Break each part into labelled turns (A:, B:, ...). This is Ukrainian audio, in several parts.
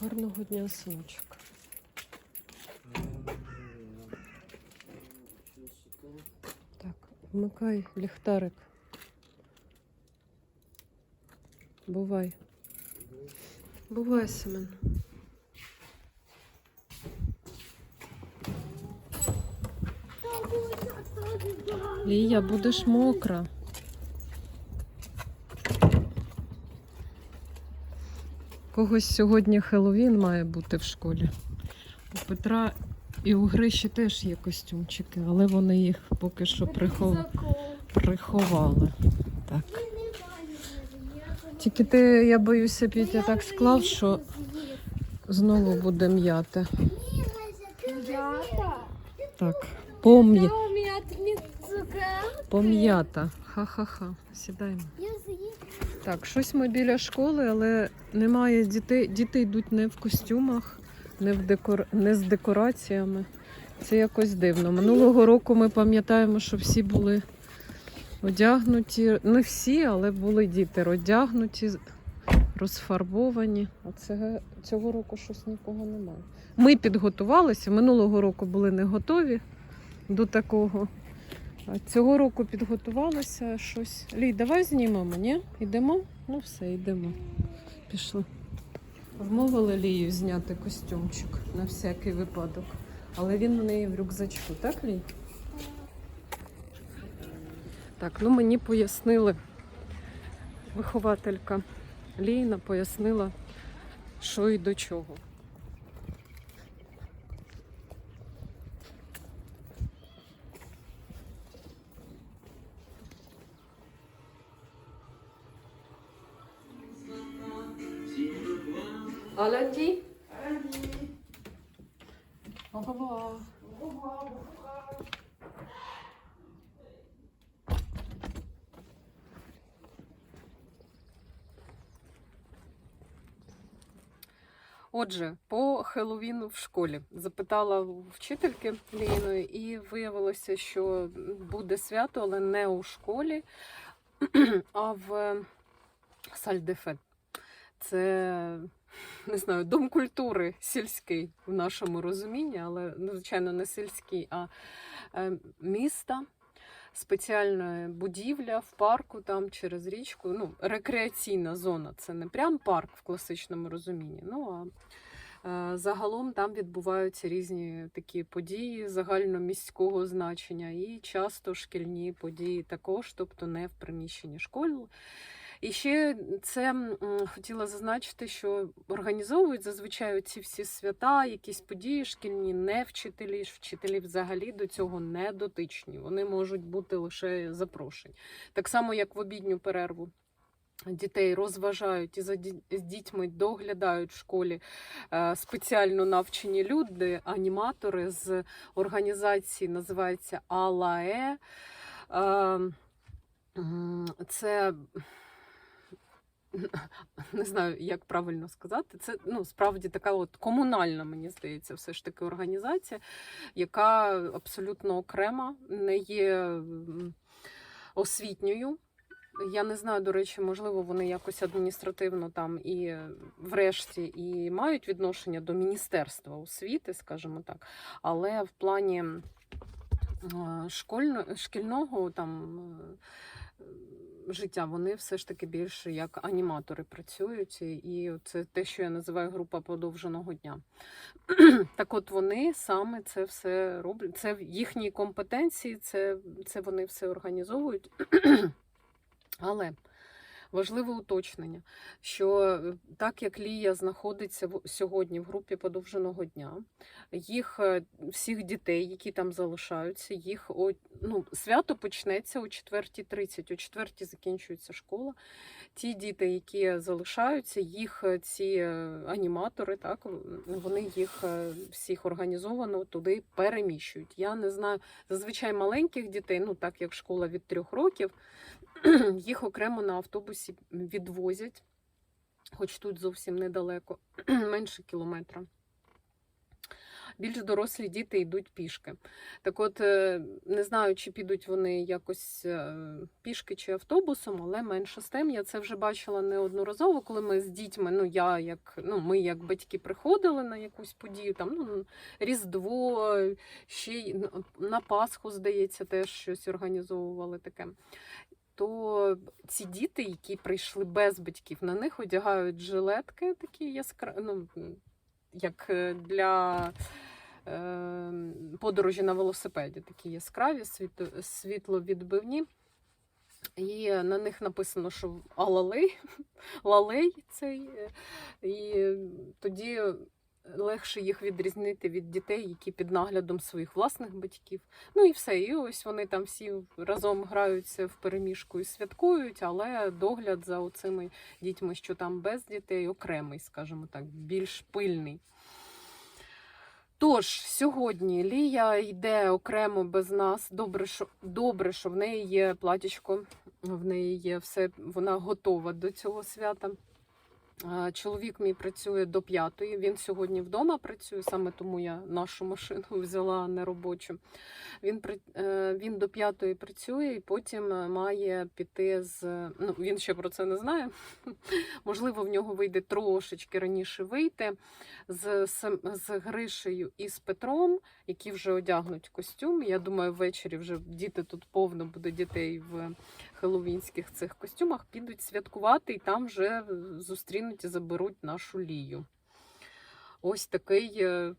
A: Гарного дня, синочок. Так, вмикай ліхтарик. Бувай. Бувай, Семен. Лія, будеш мокра. Когось сьогодні Хеллоуін має бути в школі. У Петра і у Гриші теж є костюмчики, але вони їх поки що прихов... приховали. Так. Тільки ти, я боюся, Петя так склав, що знову буде м'яти.
B: М'ята.
A: Так, пом'я... Пом'ята. Ха-ха-ха. Сідаємо. Так, щось ми біля школи, але немає дітей. Діти йдуть не в костюмах, не, в декор... не з декораціями. Це якось дивно. Минулого року ми пам'ятаємо, що всі були одягнуті. Не всі, але були діти одягнуті, розфарбовані. А це... цього року щось нікого немає. Ми підготувалися. Минулого року були не готові до такого. Цього року підготувалися щось. Лій, давай знімемо, ні? Йдемо? Ну все, йдемо. Пішли. Вмовили Лію зняти костюмчик на всякий випадок. Але він у неї в рюкзачку, так, Лій? Так, ну мені пояснили, вихователька Лійна пояснила, що і до чого. Аланді? Ого. Отже, по Хеллоуіну в школі запитала вчительки Ліної, і виявилося, що буде свято, але не у школі, а в Сальдефе. Це не знаю, дом культури сільський в нашому розумінні, але ну, звичайно не сільський, а е, міста. Спеціальна будівля в парку там через річку. Ну, рекреаційна зона. Це не прям парк в класичному розумінні. Ну а е, загалом там відбуваються різні такі події загальноміського значення, і часто шкільні події також, тобто не в приміщенні школи. І ще це хотіла зазначити, що організовують зазвичай ці всі свята, якісь події шкільні, не вчителі, вчителі взагалі до цього не дотичні. Вони можуть бути лише запрошені. Так само, як в обідню перерву. Дітей розважають і за дітьми доглядають в школі е, спеціально навчені люди, аніматори з організації називається АЛАЕ. Е, Це не знаю, як правильно сказати. Це ну справді така от комунальна, мені здається, все ж таки організація, яка абсолютно окрема, не є освітньою. Я не знаю, до речі, можливо, вони якось адміністративно там і врешті і мають відношення до Міністерства освіти, скажімо так. Але в плані шкільного там е, життя вони все ж таки більше як аніматори працюють, і це те, що я називаю група подовженого дня. так от вони саме це все роблять. Це в їхній компетенції, це, це вони все організовують. Але важливе уточнення, що е, так як Лія знаходиться сьогодні в групі подовженого дня, їх е, всіх дітей, які там залишаються, їх ну, свято почнеться о 4.30, о 4 закінчується школа. Ті діти, які залишаються, їх е, ці аніматори, так вони їх всіх організовано туди переміщують. Я не знаю, зазвичай маленьких дітей, ну так як школа від трьох років, їх окремо на автобусі відвозять, хоч тут зовсім недалеко, менше кілометра. більш дорослі діти йдуть пішки. Так от, е, не знаю, чи підуть вони якось е, пішки чи автобусом, але менше з тим. Я це вже бачила неодноразово, коли ми з дітьми, ну я як ну ми як батьки приходили на якусь подію, там ну Різдво, ще й на- на Пасху, здається, теж щось організовували таке. То ці діти, які прийшли без батьків, на них одягають жилетки такі яскраві, ну, як е, для е, подорожі на велосипеді, такі яскраві, світло, світловідбивні. І на них написано, що алалей, лалей цей. І тоді легше їх відрізнити від дітей, які під наглядом своїх власних батьків. Ну і все. І ось вони там всі разом граються в переміжку і святкують, але догляд за оцими дітьми, що там без дітей, окремий, скажімо так, більш пильний. Тож, сьогодні Лія йде окремо без нас. Добре, що, добре, що в неї є платічко, в неї є все, вона готова до цього свята. А, Чоловік мій працює до п'ятої. Він сьогодні вдома працює, саме тому я нашу машину взяла не робочу. Він е, він до п'ятої працює і потім е, має піти з. Ну він ще про це не знає. Можливо, в нього вийде трошечки раніше вийти з, з Гришею і з Петром, які вже одягнуть костюм. Я думаю, ввечері вже діти тут повно буде дітей в хеллоуінських цих костюмах, підуть святкувати і там вже зустрінуть і заберуть нашу лію. Ось такий е,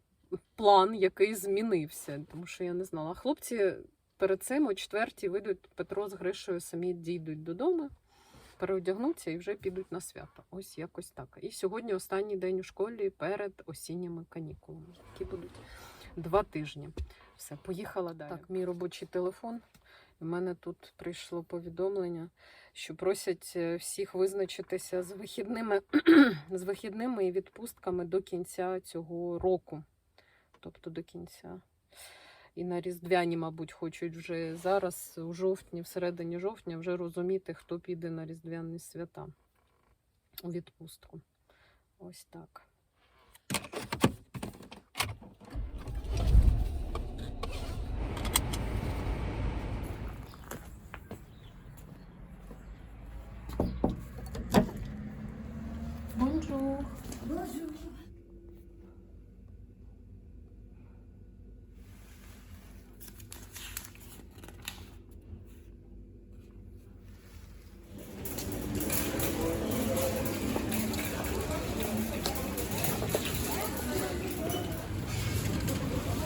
A: план, який змінився, тому що я не знала. Хлопці перед цим о четвертій вийдуть Петро з Гришею, самі дійдуть додому, переодягнуться і вже підуть на свято. Ось якось так. І сьогодні останній день у школі перед осінніми канікулами, які будуть два тижні. Все, поїхала далі. Так, мій робочий телефон. У мене тут прийшло повідомлення, що просять е, всіх визначитися з вихідними, з вихідними і відпустками до кінця цього року. Тобто до кінця. І на Різдвяні, мабуть, хочуть вже зараз, у жовтні, всередині жовтня, вже розуміти, хто піде на Різдвяні свята у відпустку. Ось так.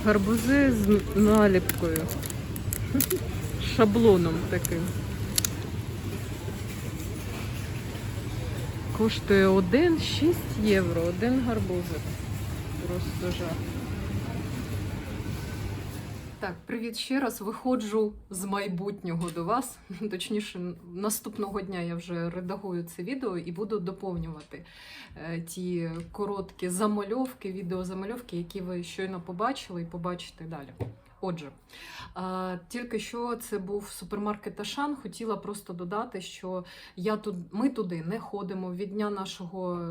A: Гарбузи з наліпкою. Шаблоном таким. Коштує 1,6 євро, один гарбузик. Просто жах. Так, привіт ще раз. Виходжу з майбутнього до вас. Точніше, наступного дня я вже редагую це відео і буду доповнювати е, ті короткі замальовки, відеозамальовки, які ви щойно побачили і побачите далі. Отже, тільки що це був супермаркет Ашан. Хотіла просто додати, що я тут, ми туди не ходимо від дня нашого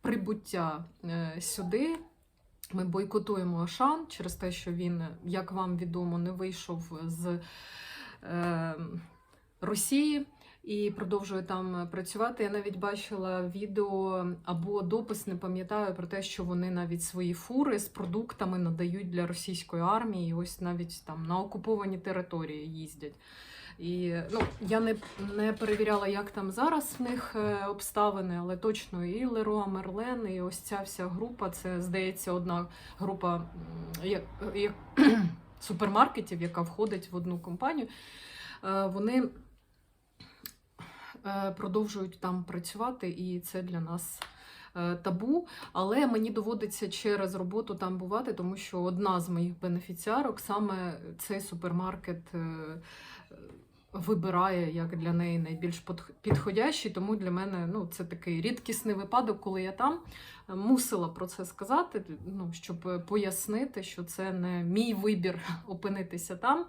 A: прибуття е, сюди. Ми бойкотуємо Ашан через те, що він, як вам відомо, не вийшов з е, Росії і продовжує там працювати. Я навіть бачила відео або допис, не пам'ятаю про те, що вони навіть свої фури з продуктами надають для російської армії. І ось навіть там на окуповані території їздять. І ну, я не, не перевіряла, як там зараз в них е, обставини, але точно і Леруа Мерлен, і ось ця вся група, це здається одна група як, як, супермаркетів, яка входить в одну компанію. Е, Вони е, продовжують там працювати, і це для нас. Табу, але мені доводиться через роботу там бувати, тому що одна з моїх бенефіціарок саме цей супермаркет вибирає як для неї найбільш підходящий. Тому для мене ну, це такий рідкісний випадок, коли я там мусила про це сказати, ну, щоб пояснити, що це не мій вибір опинитися там.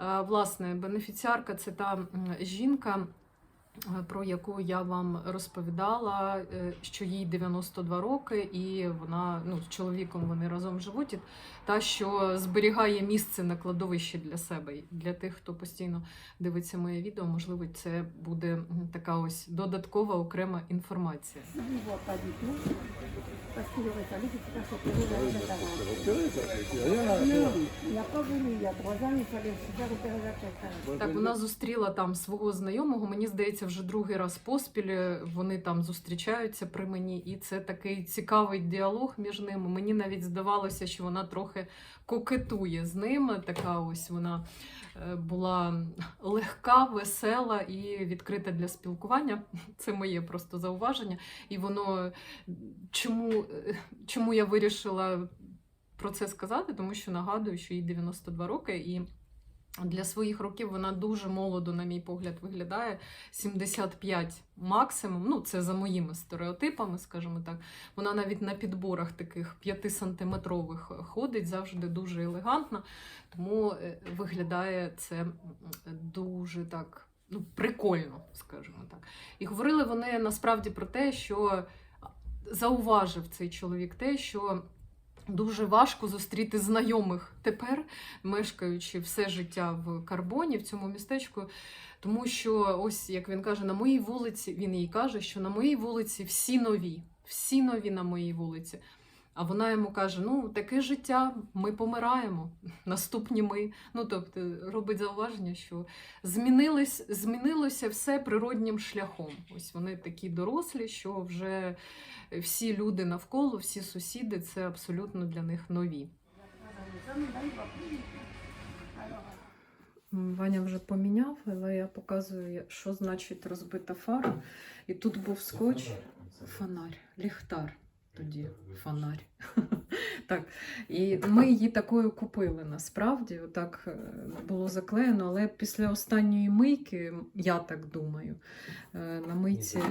A: Е, Власне, бенефіціарка це та жінка. Про яку я вам розповідала, е, що їй 92 роки, і вона ну, з чоловіком вони разом живуть. Та, що зберігає місце на кладовищі для себе. Для тих, хто постійно дивиться моє відео, можливо, це буде така ось додаткова окрема інформація.
C: Parce qu'il aurait fallu que tu fasses opérer la tête avant. Non, il n'a pas voulu. Il y a trois ans, il fallait se faire opérer la tête.
A: Так, вона зустріла там свого знайомого. Мені здається, вже другий раз поспіль вони там зустрічаються при мені, і це такий цікавий діалог між ними. Мені навіть здавалося, що вона трохи кокетує з ними. Така ось вона е, була легка, весела і відкрита для спілкування. Це моє просто зауваження. І воно чому, чому я вирішила про це сказати? Тому що нагадую, що їй 92 роки і. Для своїх років вона дуже молодо, на мій погляд, виглядає 75 максимум. Ну, це за моїми стереотипами, скажімо так. Вона навіть на підборах таких 5-сантиметрових ходить, завжди дуже елегантна. Тому е, виглядає це дуже так ну, прикольно, скажімо так. І говорили вони насправді про те, що зауважив цей чоловік те, що. Дуже важко зустріти знайомих тепер, мешкаючи все життя в Карбоні, в цьому містечку. Тому що, ось як він каже, на моїй вулиці, він їй каже, що на моїй вулиці всі нові, всі нові на моїй вулиці. А вона йому каже: ну, таке життя, ми помираємо, наступні ми. Ну, тобто, робить зауваження, що змінилось, змінилося все природнім шляхом. Ось вони такі дорослі, що вже всі люди навколо, всі сусіди це абсолютно для них нові. Ваня вже поміняв, але я показую, що значить розбита фара. І тут був скотч, фонарь, ліхтар. Тоді фонарь. так. І ми її такою купили насправді. Отак е, було заклеєно, але після останньої мийки, я так думаю, е, на мийці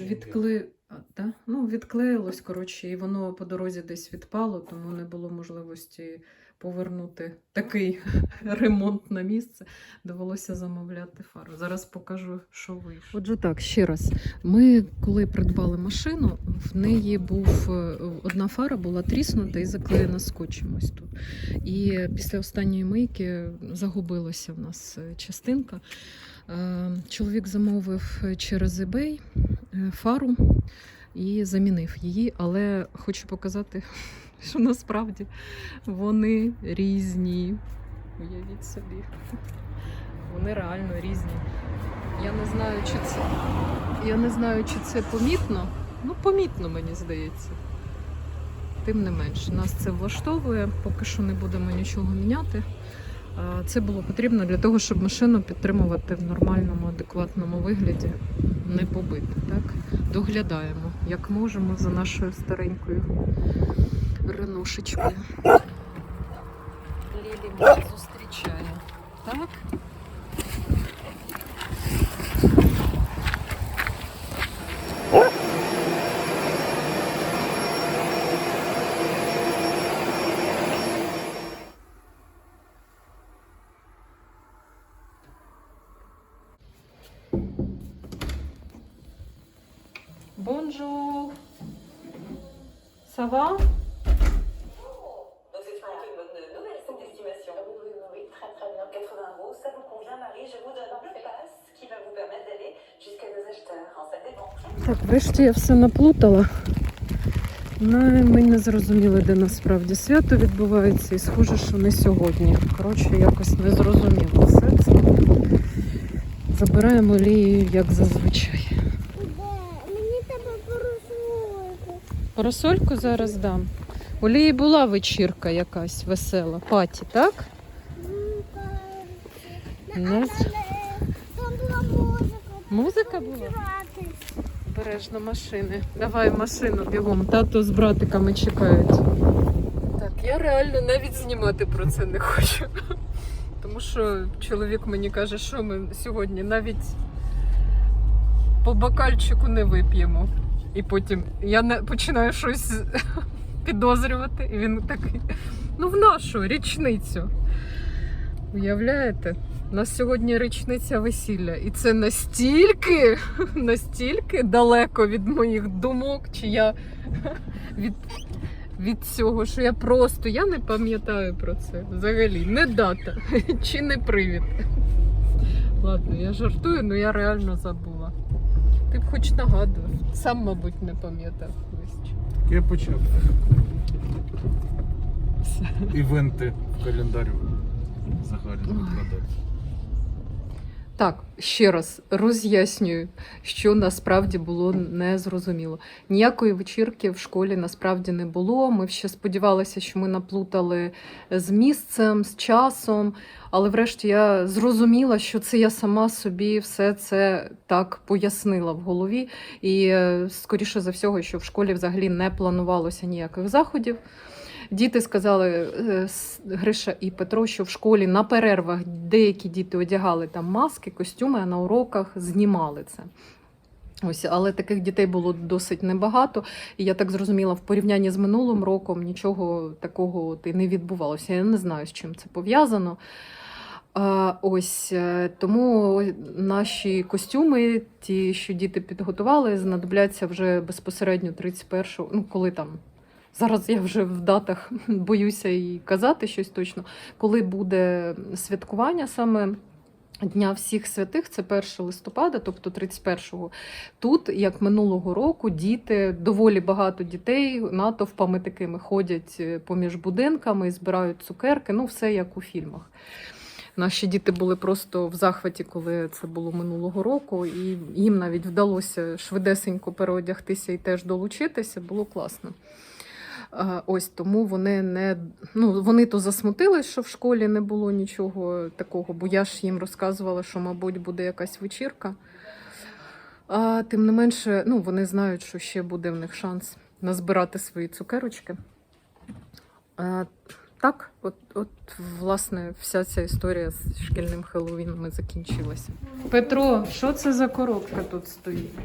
A: відкли... да? ну, відклеїлось, коротше, і воно по дорозі десь відпало, тому не було можливості повернути такий ремонт на місце. Довелося замовляти фару. Зараз покажу, що вийшло. Отже, так, ще раз. Ми, коли придбали машину, в неї був е, одна фара була тріснута і заклеєна скотчем ось тут. І після останньої мийки загубилася в нас е, частинка. Е, Чоловік замовив через eBay фару і замінив її, але хочу показати, що насправді вони різні. Уявіть собі. Вони реально різні. Я не знаю, чи це. Я не знаю, чи це помітно. Ну, помітно, мені здається. Тим не менш, нас це влаштовує, поки що не будемо нічого міняти. Це було потрібно для того, щоб машину підтримувати в нормальному, адекватному вигляді, не побити. Так? Доглядаємо, як можемо, за нашою старенькою реношечкою. Лілі мене зустрічає. Так? Bonjour. Ça va Так, врешті я все наплутала. Ну, ми не зрозуміли, де насправді свято відбувається, і схоже, що не сьогодні. Коротше, якось не зрозуміло все це. Забираємо лію, як зазвичай.
B: Мені треба поросувати.
A: Парасольку зараз дам. У Лії була вечірка якась весела, паті, так? З-
B: Там була музика.
A: Була? Обережно машини. Давай машину бігом. Тато з братиками чекають. Так, я реально навіть знімати про це не хочу. Тому що чоловік мені каже, що ми сьогодні навіть по бокальчику не вип'ємо. І потім я починаю щось підозрювати. І він такий. Ну, в нашу річницю. Уявляєте? У нас сьогодні річниця весілля, і це настільки, настільки далеко від моїх думок, чи я від, від цього, що я просто я не пам'ятаю про це взагалі. Не дата чи не привід. Ладно, я жартую, але я реально забула. Ти б хоч нагадував. Сам, мабуть, не пам'ятав колись.
D: Я почав. Івенти в календарю загальні викладати.
A: Так, ще раз роз'яснюю, що насправді було незрозуміло. Ніякої вечірки в школі насправді не було. Ми ще сподівалися, що ми наплутали з місцем, з часом. Але врешті я зрозуміла, що це я сама собі все це так пояснила в голові. І е, скоріше за всього, що в школі взагалі не планувалося ніяких заходів. Діти сказали е, Гриша і Петро, що в школі на перервах деякі діти одягали там маски, костюми, а на уроках знімали це. Ось, але таких дітей було досить небагато. І я так зрозуміла, в порівнянні з минулим роком нічого такого от і не відбувалося. Я не знаю, з чим це пов'язано. Ось е, тому наші костюми, ті, що діти підготували, знадобляться вже безпосередньо 31-го, ну коли там. Зараз я вже в датах боюся і казати щось точно. Коли буде святкування саме Дня всіх святих, це 1 листопада, тобто 31-го. Тут, як минулого року, діти, доволі багато дітей натовпами такими ходять е, поміж будинками, збирають цукерки, ну все як у фільмах. Наші діти були просто в захваті, коли це було минулого року, і їм навіть вдалося швидесенько переодягтися і теж долучитися. Було класно. Ось тому вони не ну вони то засмутились, що в школі не було нічого такого, бо я ж їм розказувала, що, мабуть, буде якась вечірка. А тим не менше, ну вони знають, що ще буде в них шанс назбирати свої цукерочки. А, так, от, от, власне, вся ця історія з шкільним Хеллоуіном і закінчилася. Петро, що це за коробка тут стоїть?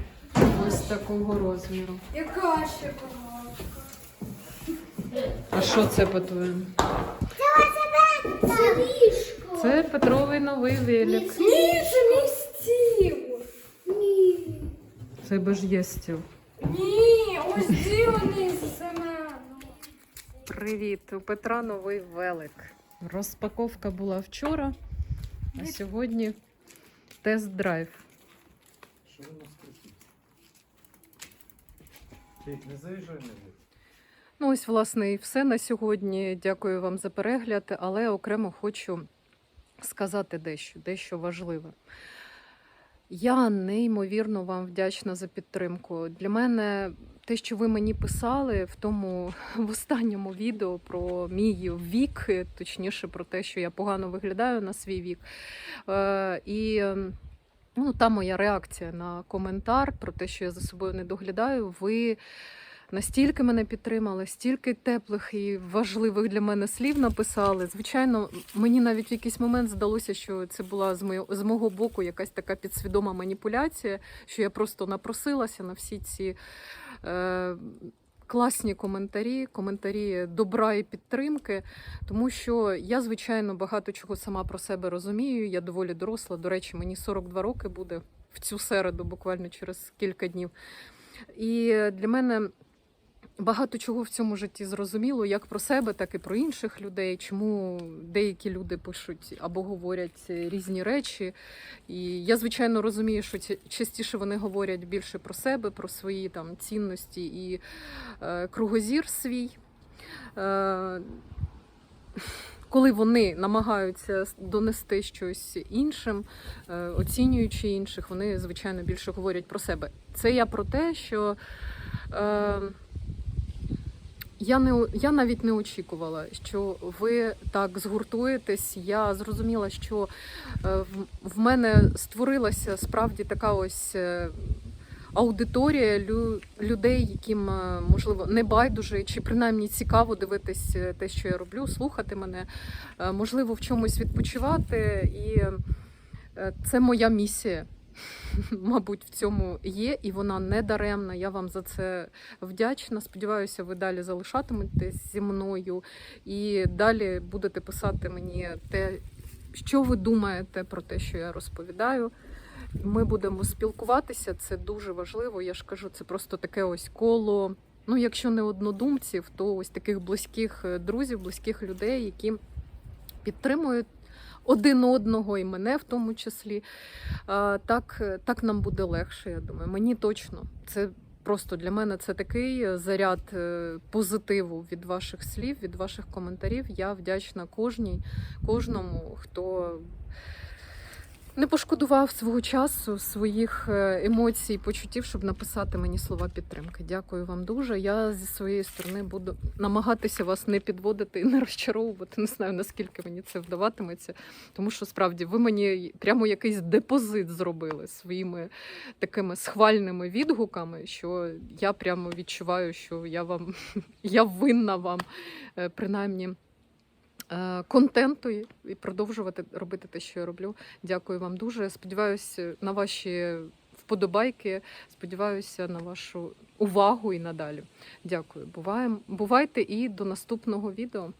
A: Ось такого розміру.
B: Яка ще коробка?
A: А що це по-твоєму?
B: Це ліжко.
A: Це Петровий новий велик.
B: Ні, це мій стіл. Ні.
A: Це би ж є стіл.
B: Ні, ось зелений семену.
A: Привіт, у Петра новий велик. Розпаковка була вчора, а сьогодні тест-драйв.
D: Що ви нас? Ти не заїжджай на вулицю.
A: Ну, ось, власне, і все на сьогодні. Дякую вам за перегляд, але окремо хочу сказати дещо, дещо важливе. Я неймовірно вам вдячна за підтримку. Для мене те, що ви мені писали в тому в останньому відео про мій вік, точніше про те, що я погано виглядаю на свій вік. Е, і ну, та моя реакція на коментар про те, що я за собою не доглядаю. Ви настільки мене підтримали, стільки теплих і важливих для мене слів написали. Звичайно, мені навіть в якийсь момент здалося, що це була з моєго, з мого боку якась така підсвідома маніпуляція, що я просто напросилася на всі ці. Е, Класні коментарі, коментарі добра і підтримки, тому що я, звичайно, багато чого сама про себе розумію. Я доволі доросла. До речі, мені 42 роки буде в цю середу, буквально через кілька днів. І для мене багато чого в цьому житті зрозуміло, як про себе, так і про інших людей. Чому деякі люди пишуть або говорять різні речі. І я, звичайно, розумію, що частіше вони говорять більше про себе, про свої там цінності і е, кругозір свій. Е, коли вони намагаються донести щось іншим, е, оцінюючи інших, вони звичайно більше говорять про себе. Це я про те, що е, я, не, я навіть не очікувала, що ви так згуртуєтесь. Я зрозуміла, що е, в, мене створилася справді така ось. е, Аудиторія людей, яким е, можливо не байдуже, чи принаймні цікаво дивитись е, те, що я роблю, слухати мене, можливо, в чомусь відпочивати. І це моя місія. Мабуть, в цьому є, і вона не даремна. Я вам за це вдячна. Сподіваюся, ви далі залишатиметесь зі мною і далі будете писати мені те, що ви думаєте про те, що я розповідаю. Ми будемо спілкуватися, це дуже важливо. Я ж кажу, це просто таке ось коло. Ну, якщо не однодумців, то ось таких близьких е, друзів, близьких людей, які підтримують один одного і мене в тому числі. Так, так нам буде легше, я думаю. Мені точно. Це просто для мене це такий е, заряд е, позитиву від ваших слів, від ваших коментарів. Я вдячна кожній, кожному, хто не пошкодував свого часу, своїх е, емоцій, почуттів, щоб написати мені слова підтримки. Дякую вам дуже. Я зі своєї сторони буду намагатися вас не підводити і не розчаровувати. Не знаю наскільки мені це вдаватиметься, тому що справді ви мені прямо якийсь депозит зробили своїми такими схвальними відгуками, що я прямо відчуваю, що я вам я винна вам е, принаймні. Е, Контенту і продовжувати робити те, що я роблю. Дякую вам дуже. Сподіваюся на ваші вподобайки. Сподіваюся на вашу увагу і надалі. Дякую. Буваємо. Бувайте і до наступного відео.